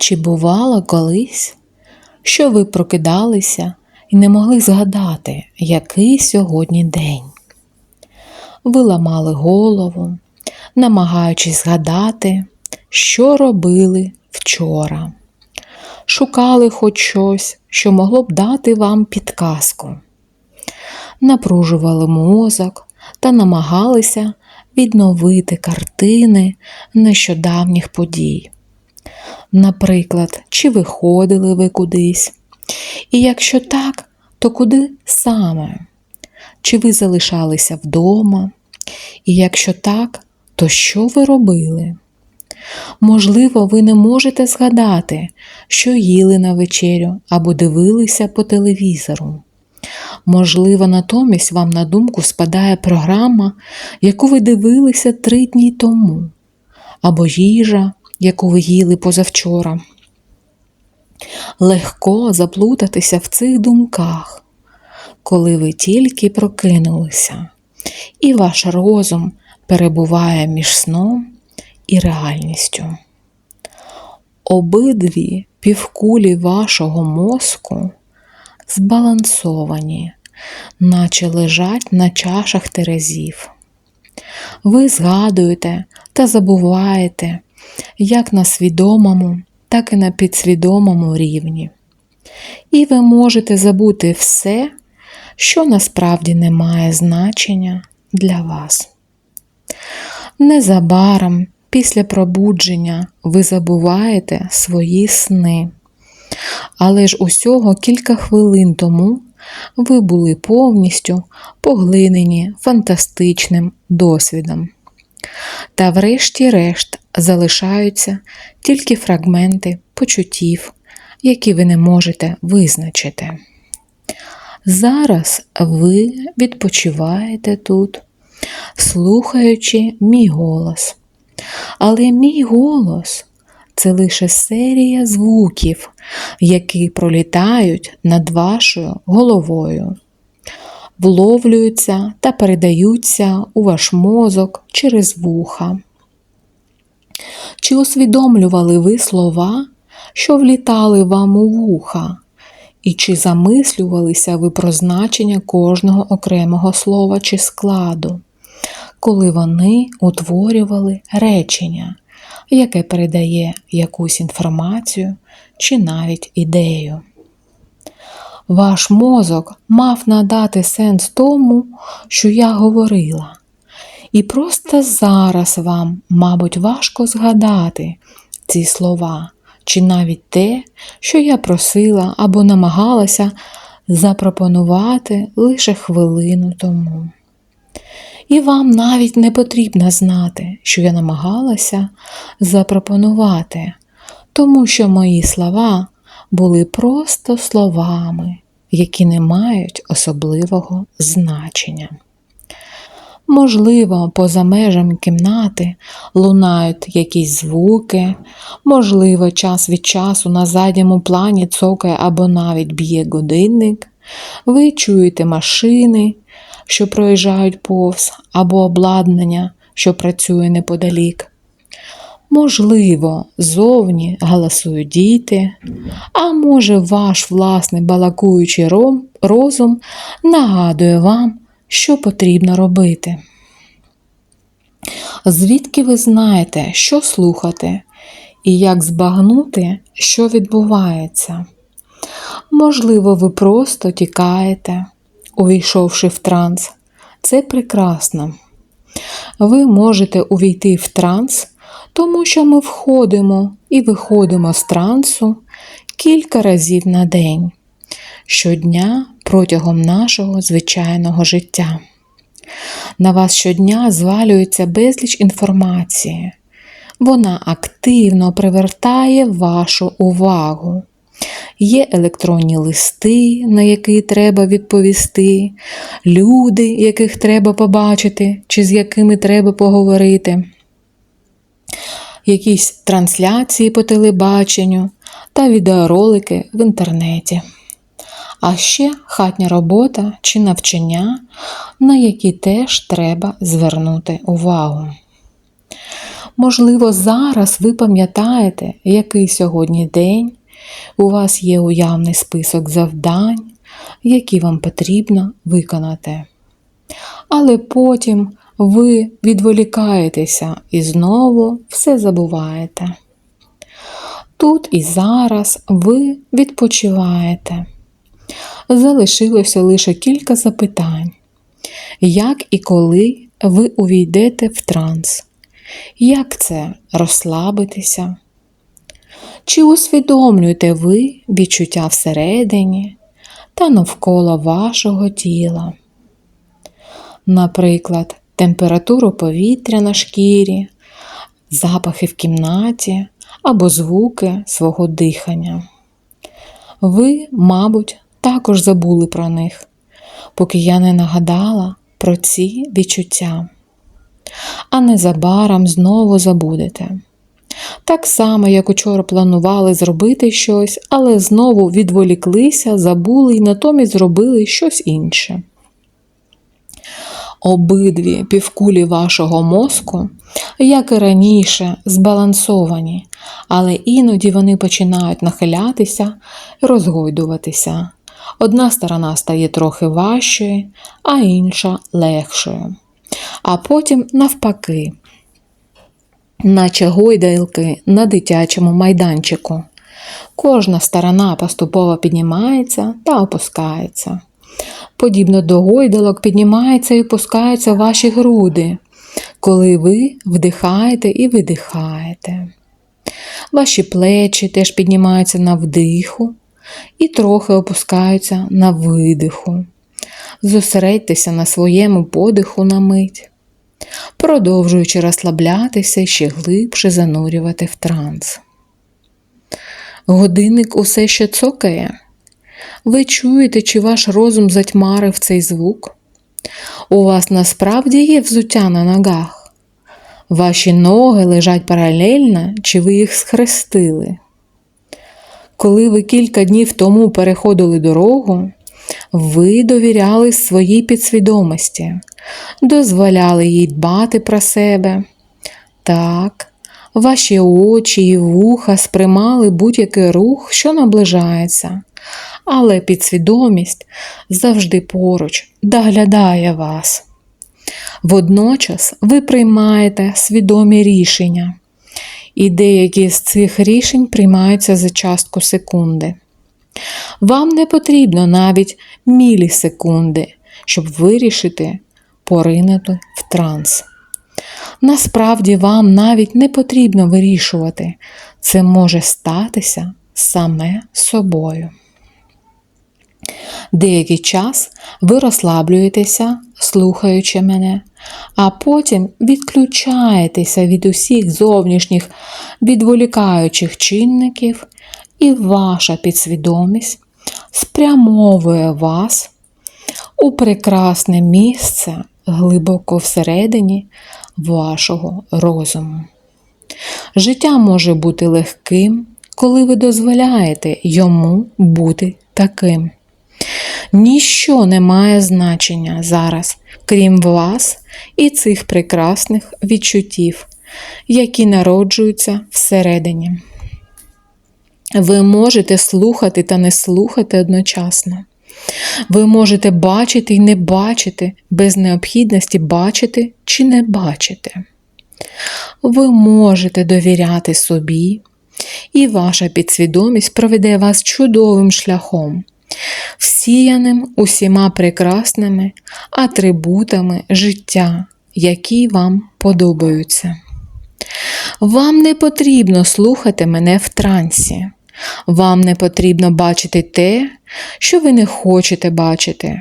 Чи бувало колись, що ви прокидалися і не могли згадати, який сьогодні день? Ви ламали голову, намагаючись згадати, що робили вчора. Шукали хоч щось, що могло б дати вам підказку. Напружували мозок та намагалися відновити картини нещодавніх подій. Наприклад, чи виходили ви кудись? І якщо так, то куди саме? Чи ви залишалися вдома? І якщо так, то що ви робили? Можливо, ви не можете згадати, що їли на вечерю або дивилися по телевізору. Можливо, натомість вам на думку спадає програма, яку ви дивилися три дні тому, або їжа, яку ви їли позавчора. Легко заплутатися в цих думках, коли ви тільки прокинулися, і ваш розум перебуває між сном і реальністю. Обидві півкулі вашого мозку збалансовані, наче лежать на чашах терезів. Ви згадуєте та забуваєте як на свідомому, так і на підсвідомому рівні. І ви можете забути все, що насправді не має значення для вас. Незабаром після пробудження ви забуваєте свої сни. Але ж усього кілька хвилин тому ви були повністю поглинені фантастичним досвідом. Та врешті-решт залишаються тільки фрагменти почуттів, які ви не можете визначити. Зараз ви відпочиваєте тут, слухаючи мій голос. Але мій голос це лише серія звуків, які пролітають над вашою головою, вловлюються та передаються у ваш мозок через вуха. Чи усвідомлювали ви слова, що влітали вам у вуха? І чи замислювалися ви про значення кожного окремого слова чи складу, коли вони утворювали речення, яке передає якусь інформацію чи навіть ідею? Ваш мозок мав надати сенс тому, що я говорила. І просто зараз вам, мабуть, важко згадати ці слова, чи навіть те, що я просила або намагалася запропонувати лише хвилину тому. І вам навіть не потрібно знати, що я намагалася запропонувати, тому що мої слова були просто словами, які не мають особливого значення. Можливо, поза межами кімнати лунають якісь звуки, можливо, час від часу на задньому плані цокає або навіть б'є годинник, ви чуєте машини, що проїжджають повз, або обладнання, що працює неподалік. Можливо, зовні галасують діти, а може, ваш власний балакуючий розум нагадує вам що потрібно робити. Звідки ви знаєте, що слухати і як збагнути, що відбувається? Можливо, ви просто тікаєте, увійшовши в транс. Це прекрасно. Ви можете увійти в транс, тому що ми входимо і виходимо з трансу кілька разів на день щодня протягом нашого звичайного життя. На вас щодня звалюється безліч інформації. Вона активно привертає вашу увагу. Є електронні листи, на які треба відповісти, люди, яких треба побачити, чи з якими треба поговорити, якісь трансляції по телебаченню та відеоролики в інтернеті а ще хатня робота чи навчання, на які теж треба звернути увагу. Можливо, зараз ви пам'ятаєте, який сьогодні день, у вас є уявний список завдань, які вам потрібно виконати. Але потім ви відволікаєтеся і знову все забуваєте. Тут і зараз ви відпочиваєте. Залишилося лише кілька запитань. Як і коли ви увійдете в транс? Як це розслабитися? Чи усвідомлюєте ви відчуття всередині та навколо вашого тіла? Наприклад, температуру повітря на шкірі, запахи в кімнаті або звуки свого дихання. Ви, мабуть, також забули про них, поки я не нагадала про ці відчуття. А незабаром знову забудете. Так само, як учора планували зробити щось, але знову відволіклися, забули і натомість зробили щось інше. Обидві півкулі вашого мозку, як і раніше, збалансовані, але іноді вони починають нахилятися і розгойдуватися. Одна сторона стає трохи важчою, а інша легшою. А потім навпаки, наче гойдалки на дитячому майданчику. Кожна сторона поступово піднімається та опускається. Подібно до гойдалок піднімаються і опускаються ваші груди, коли ви вдихаєте і видихаєте. Ваші плечі теж піднімаються на вдиху і трохи опускаються на видиху. Зосередьтеся на своєму подиху на мить, продовжуючи розслаблятися і ще глибше занурювати в транс. Годинник усе ще цокає. Ви чуєте, чи ваш розум затьмарив цей звук? У вас насправді є взуття на ногах? Ваші ноги лежать паралельно, чи ви їх схрестили? Коли ви кілька днів тому переходили дорогу, ви довіряли своїй підсвідомості, дозволяли їй дбати про себе. Так, ваші очі і вуха сприймали будь-який рух, що наближається, але підсвідомість завжди поруч доглядає вас. Водночас ви приймаєте свідомі рішення, і деякі з цих рішень приймаються за частку секунди. Вам не потрібно навіть мілісекунди, щоб вирішити поринути в транс. Насправді вам навіть не потрібно вирішувати, це може статися саме собою. Деякий час ви розслаблюєтеся, слухаючи мене, а потім відключаєтеся від усіх зовнішніх відволікаючих чинників, і ваша підсвідомість спрямовує вас у прекрасне місце глибоко всередині вашого розуму. Життя може бути легким, коли ви дозволяєте йому бути таким. Ніщо не має значення зараз, крім вас і цих прекрасних відчуттів, які народжуються всередині. Ви можете слухати та не слухати одночасно. Ви можете бачити і не бачити без необхідності бачити чи не бачити. Ви можете довіряти собі, і ваша підсвідомість проведе вас чудовим шляхом, всіяним усіма прекрасними атрибутами життя, які вам подобаються. Вам не потрібно слухати мене в трансі. Вам не потрібно бачити те, що ви не хочете бачити,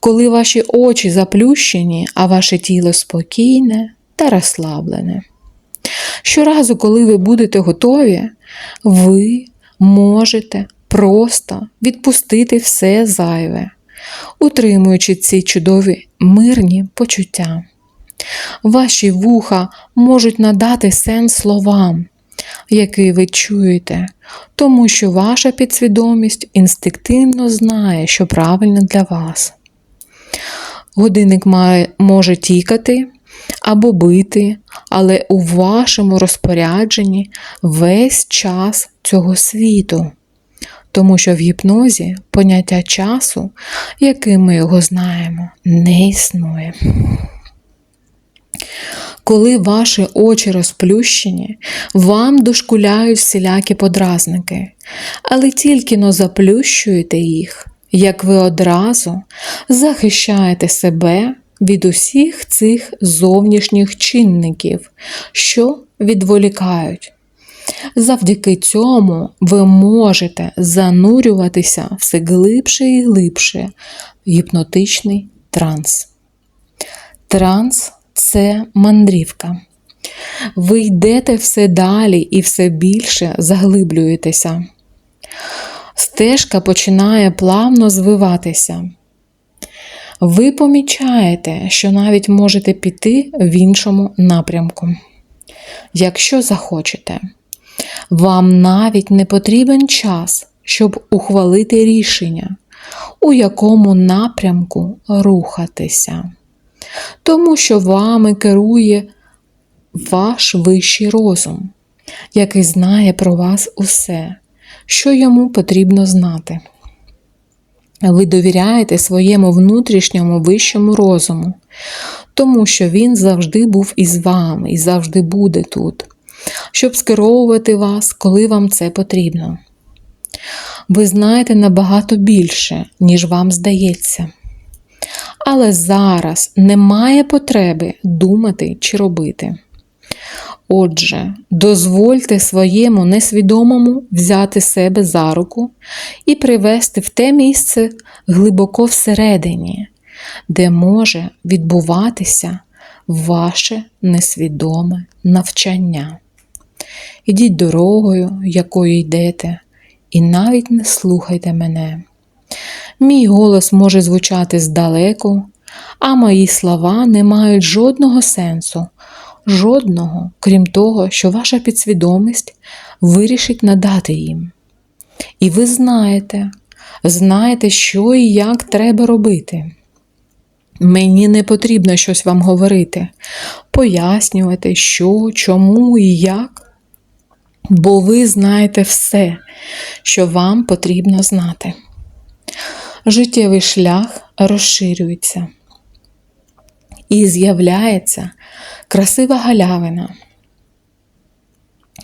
коли ваші очі заплющені, а ваше тіло спокійне та розслаблене. Щоразу, коли ви будете готові, ви можете просто відпустити все зайве, утримуючи ці чудові мирні почуття. Ваші вуха можуть надати сенс словам, який ви чуєте, тому що ваша підсвідомість інстинктивно знає, що правильно для вас. Годинник має, може тікати, або бити, але у вашому розпорядженні весь час цього світу. Тому що в гіпнозі поняття часу, яким ми його знаємо, не існує. Коли ваші очі розплющені, вам дошкуляють всілякі подразники, але тільки но заплющуєте їх, як ви одразу захищаєте себе від усіх цих зовнішніх чинників, що відволікають. Завдяки цьому ви можете занурюватися все глибше і глибше в гіпнотичний транс. Транс це мандрівка. Ви йдете все далі і все більше заглиблюєтеся. Стежка починає плавно звиватися. Ви помічаєте, що навіть можете піти в іншому напрямку. Якщо захочете, вам навіть не потрібен час, щоб ухвалити рішення, у якому напрямку рухатися тому що вами керує ваш вищий розум, який знає про вас усе, що йому потрібно знати. Ви довіряєте своєму внутрішньому вищому розуму, тому що він завжди був із вами і завжди буде тут, щоб скеровувати вас, коли вам це потрібно. Ви знаєте набагато більше, ніж вам здається. Але зараз немає потреби думати чи робити. Отже, дозвольте своєму несвідомому взяти себе за руку і привести в те місце глибоко всередині, де може відбуватися ваше несвідоме навчання. Ідіть дорогою, якою йдете, і навіть не слухайте мене. Мій голос може звучати здалеку, а мої слова не мають жодного сенсу, жодного, крім того, що ваша підсвідомість вирішить надати їм. І ви знаєте, знаєте, що і як треба робити. Мені не потрібно щось вам говорити, пояснювати, що, чому і як, бо ви знаєте все, що вам потрібно знати. Життєвий шлях розширюється. І з'являється красива галявина.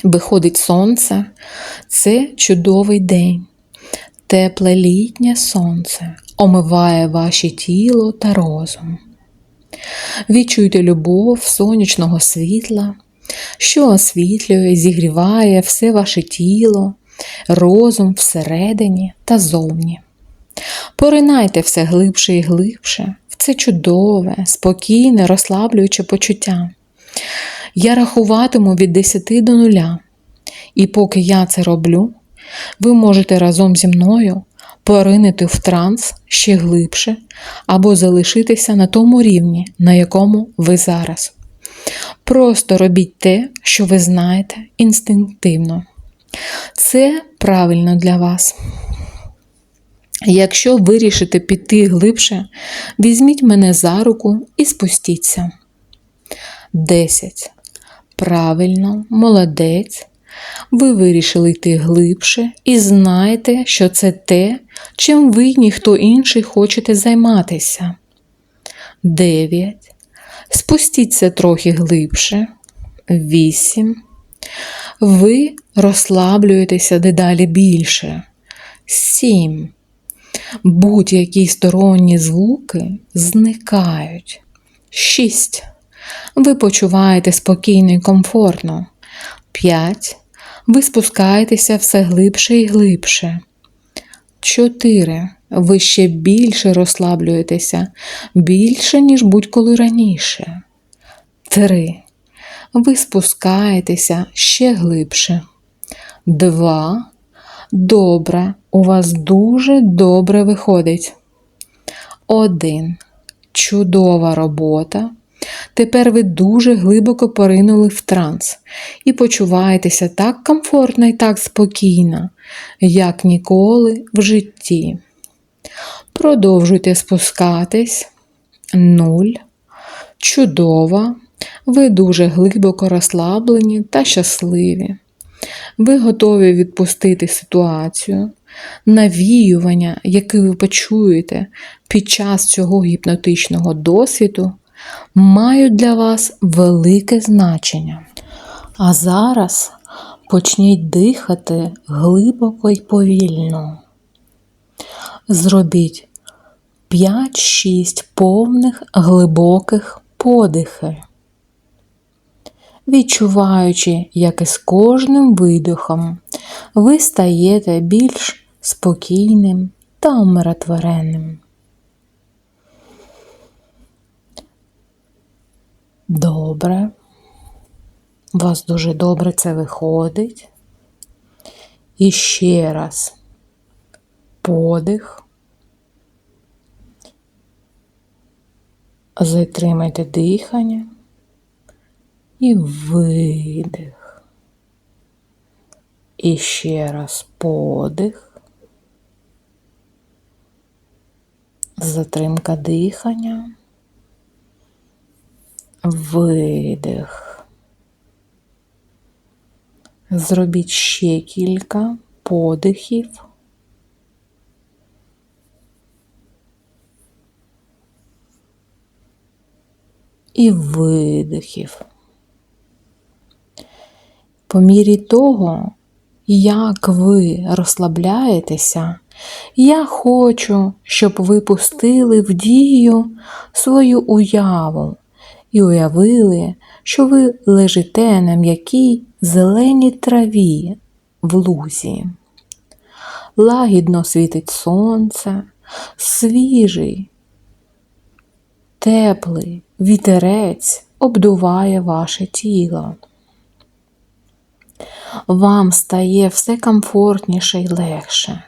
Виходить сонце, це чудовий день, тепле літнє сонце омиває ваше тіло та розум. Відчуйте любов сонячного світла, що освітлює, зігріває все ваше тіло, розум всередині та зовні. Поринайте все глибше і глибше, в це чудове, спокійне, розслаблююче почуття. Я рахуватиму від 10 до 0. І поки я це роблю, ви можете разом зі мною поринити в транс ще глибше або залишитися на тому рівні, на якому ви зараз. Просто робіть те, що ви знаєте інстинктивно. Це правильно для вас. Якщо вирішите піти глибше, візьміть мене за руку і спустіться. 10. Правильно, молодець. Ви вирішили йти глибше і знаєте, що це те, чим ви ніхто інший хочете займатися. 9. Спустіться трохи глибше. 8. Ви розслаблюєтеся дедалі більше. 7 будь-які сторонні звуки зникають. 6. Ви почуваєте спокійно і комфортно. 5. Ви спускаєтеся все глибше і глибше. 4. Ви ще більше розслаблюєтеся, більше, ніж будь-коли раніше. 3. Ви спускаєтеся ще глибше. 2. Добре, у вас дуже добре виходить. Один. Чудова робота. Тепер ви дуже глибоко поринули в транс і почуваєтеся так комфортно і так спокійно, як ніколи в житті. Продовжуйте спускатись. Нуль. Чудово! Ви дуже глибоко розслаблені та щасливі. Ви готові відпустити ситуацію, навіювання, яке ви почуєте під час цього гіпнотичного досвіду, мають для вас велике значення. А зараз почніть дихати глибоко й повільно. Зробіть 5-6 повних глибоких подихів відчуваючи, як із кожним видихом ви стаєте більш спокійним та умиротворенним. Добре. У вас дуже добре це виходить. І ще раз подих. Затримайте дихання і видих. І ще раз подих. Затримка дихання. Видих. Зробіть ще кілька подихів. І видихів. По мірі того, як ви розслабляєтеся, я хочу, щоб ви пустили в дію свою уяву і уявили, що ви лежите на м'якій зеленій траві в лузі. Лагідно світить сонце, свіжий, теплий вітерець обдуває ваше тіло вам стає все комфортніше й легше.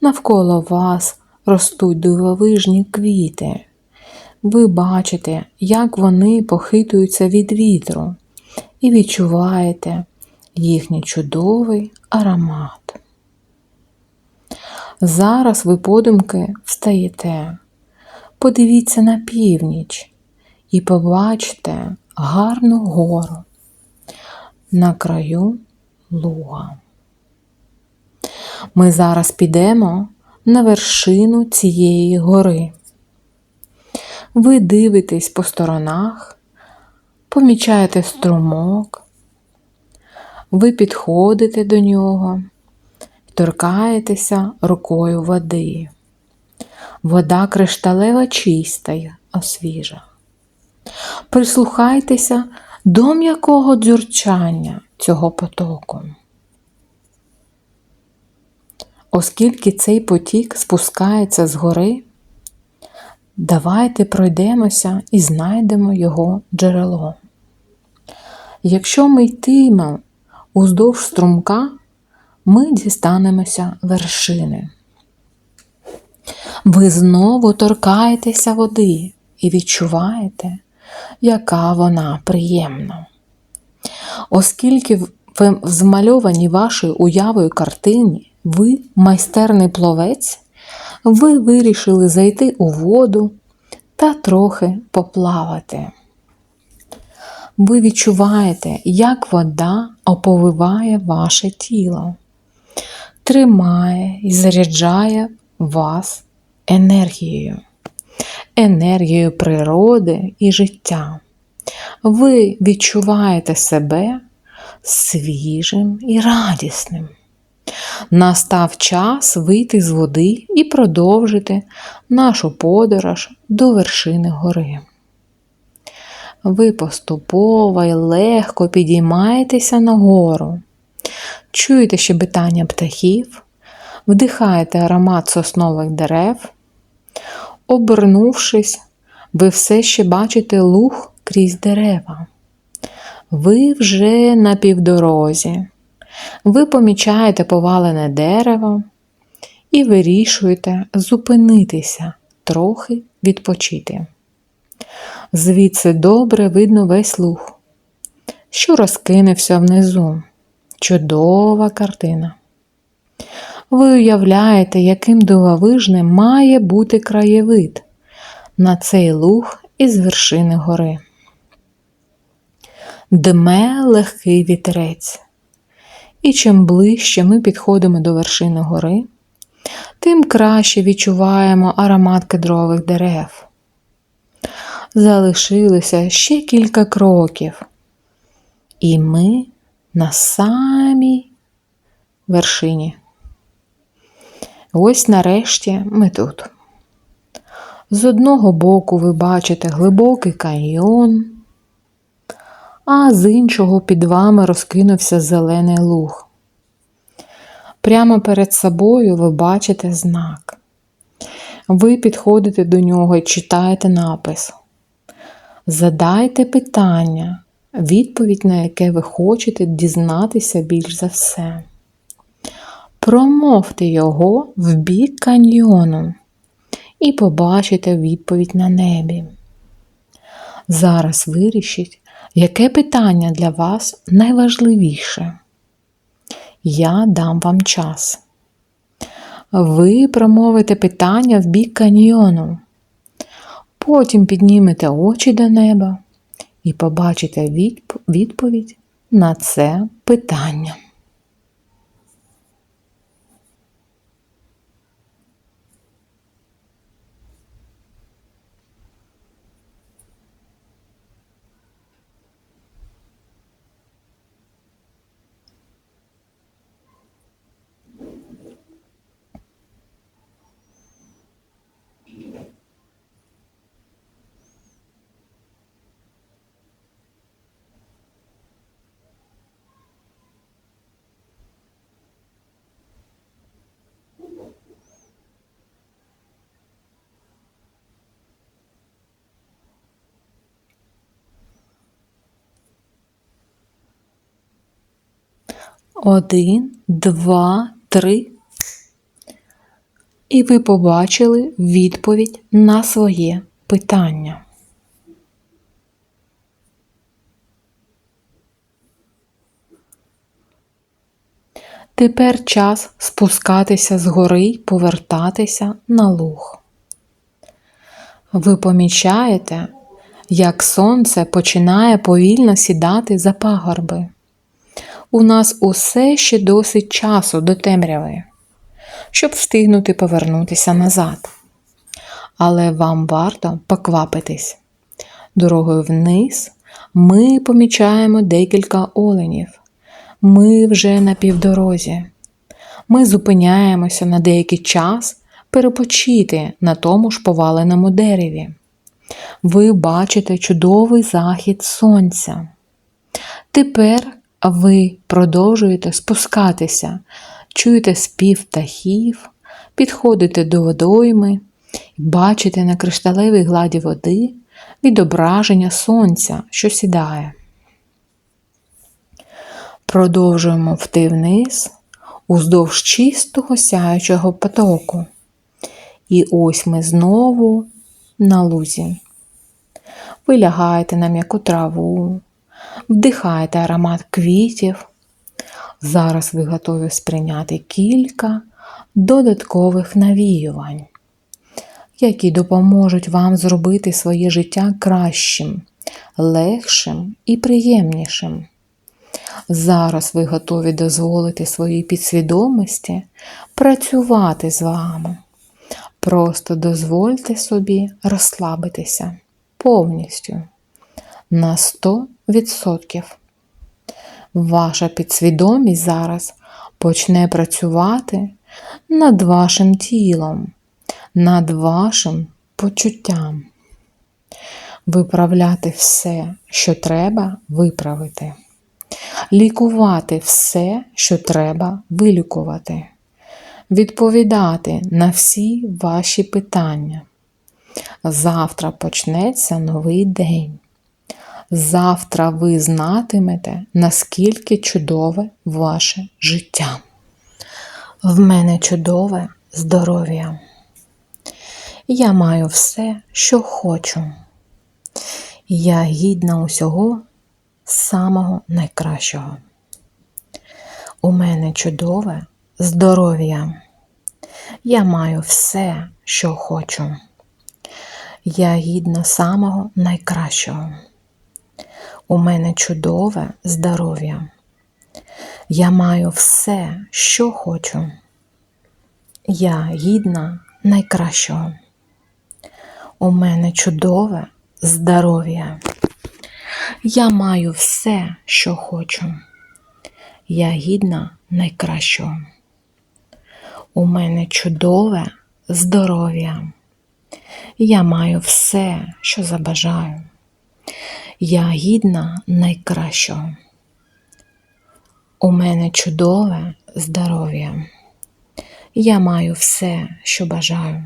Навколо вас ростуть дивовижні квіти. Ви бачите, як вони похитуються від вітру, і відчуваєте їхній чудовий аромат. Зараз ви подумки встаєте, подивіться на північ і побачите гарну гору на краю луга. Ми зараз підемо на вершину цієї гори. Ви дивитесь по сторонах, помічаєте струмок, ви підходите до нього, торкаєтеся рукою води. Вода кришталева чиста освіжа. Прислухайтеся до м'якого дзюрчання цього потоку. Оскільки цей потік спускається з гори, давайте пройдемося і знайдемо його джерело. Якщо ми йтимемо уздовж струмка, ми дістанемося вершини. Ви знову торкаєтеся води і відчуваєте, яка вона приємна. Оскільки в змальованій вашою уявою картині ви майстерний пловець, ви вирішили зайти у воду та трохи поплавати. Ви відчуваєте, як вода оповиває ваше тіло, тримає і заряджає вас енергією енергією природи і життя. Ви відчуваєте себе свіжим і радісним. Настав час вийти з води і продовжити нашу подорож до вершини гори. Ви поступово і легко підіймаєтеся нагору, чуєте щебетання птахів, вдихаєте аромат соснових дерев Обернувшись, ви все ще бачите луг крізь дерева. Ви вже на півдорозі. Ви помічаєте повалене дерево і вирішуєте зупинитися, трохи відпочити. Звідси добре видно весь луг, що розкинувся внизу. Чудова картина. Ви уявляєте, яким дивовижним має бути краєвид на цей луг із вершини гори. Дме легкий вітерець. І чим ближче ми підходимо до вершини гори, тим краще відчуваємо аромат кедрових дерев. Залишилося ще кілька кроків, і ми на самій вершині. Ось нарешті ми тут. З одного боку ви бачите глибокий каньйон, а з іншого під вами розкинувся зелений луг. Прямо перед собою ви бачите знак. Ви підходите до нього і читаєте напис. Задайте питання, відповідь на яке ви хочете дізнатися більш за все. Промовте його в бік каньйону і побачите відповідь на небі. Зараз вирішіть, яке питання для вас найважливіше. Я дам вам час. Ви промовите питання в бік каньйону. Потім піднімете очі до неба і побачите відповідь на це питання. Один, два, три. І ви побачили відповідь на своє питання. Тепер час спускатися з гори й повертатися на луг. Ви помічаєте, як сонце починає повільно сідати за пагорби. У нас усе ще досить часу до темряви, щоб встигнути повернутися назад. Але вам варто поквапитись. Дорогою вниз ми помічаємо декілька оленів. Ми вже на півдорозі. Ми зупиняємося на деякий час перепочити на тому ж поваленому дереві. Ви бачите чудовий захід сонця. Тепер ви продовжуєте спускатися, чуєте спів птахів, підходите до водойми бачите на кришталевій гладі води відображення сонця, що сідає. Продовжуємо вти вниз уздовж чистого сяючого потоку. І ось ми знову на лузі. Ви лягаєте на м'яку траву, вдихаєте аромат квітів. Зараз ви готові сприйняти кілька додаткових навіювань, які допоможуть вам зробити своє життя кращим, легшим і приємнішим. Зараз ви готові дозволити своїй підсвідомості працювати з вами. Просто дозвольте собі розслабитися повністю на 100%. Ваша підсвідомість зараз почне працювати над вашим тілом, над вашим почуттям. Виправляти все, що треба виправити. Лікувати все, що треба вилікувати. Відповідати на всі ваші питання. Завтра почнеться новий день. Завтра ви знатимете, наскільки чудове ваше життя. В мене чудове здоров'я. Я маю все, що хочу. Я гідна усього самого найкращого. У мене чудове здоров'я. Я маю все, що хочу. Я гідна самого найкращого. У мене чудове здоров'я. Я маю все, що хочу. Я гідна найкращого. У мене чудове здоров'я. Я маю все, що хочу. Я гідна найкращого. У мене чудове здоров'я. Я маю все, що забажаю. Я гідна найкращого. У мене чудове здоров'я. Я маю все, що бажаю.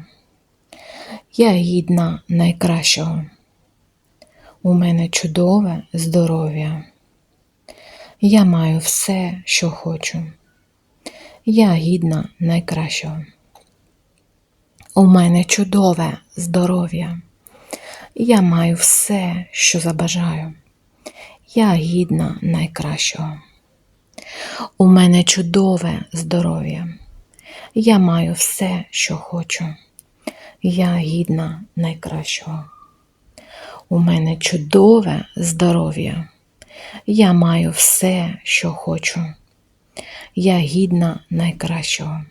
Я гідна найкращого. У мене чудове здоров'я. Я маю все, що хочу. Я гідна найкращого. У мене чудове здоров'я. Я маю все, що забажаю. Я гідна найкращого. У мене чудове здоров'я. Я маю все, що хочу. Я гідна найкращого. У мене чудове здоров'я. Я маю все, що хочу. Я гідна найкращого.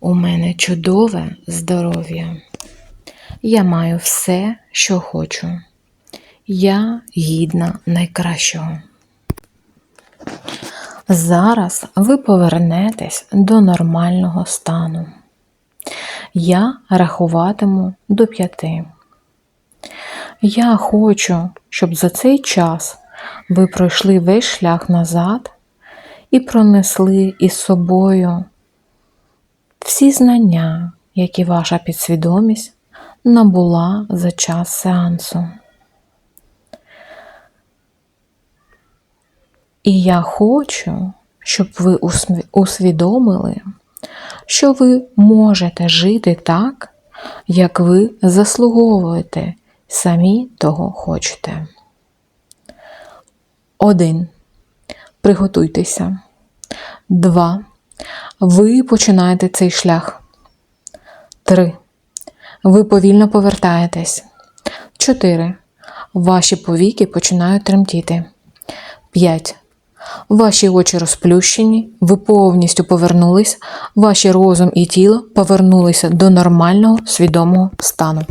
У мене чудове здоров'я. Я маю все, що хочу. Я гідна найкращого. Зараз ви повернетесь до нормального стану. Я рахуватиму до п'яти. Я хочу, щоб за цей час ви пройшли весь шлях назад і пронесли із собою всі знання, які ваша підсвідомість набула за час сеансу. І я хочу, щоб ви усвідомили, що ви можете жити так, як ви заслуговуєте, самі того хочете. Один. Приготуйтеся. Два. Ви починаєте цей шлях. Три. Ви повільно повертаєтесь. 4. Ваші повіки починають тремтіти. 5. Ваші очі розплющені, ви повністю повернулись, ваші розум і тіло повернулися до нормального свідомого стану.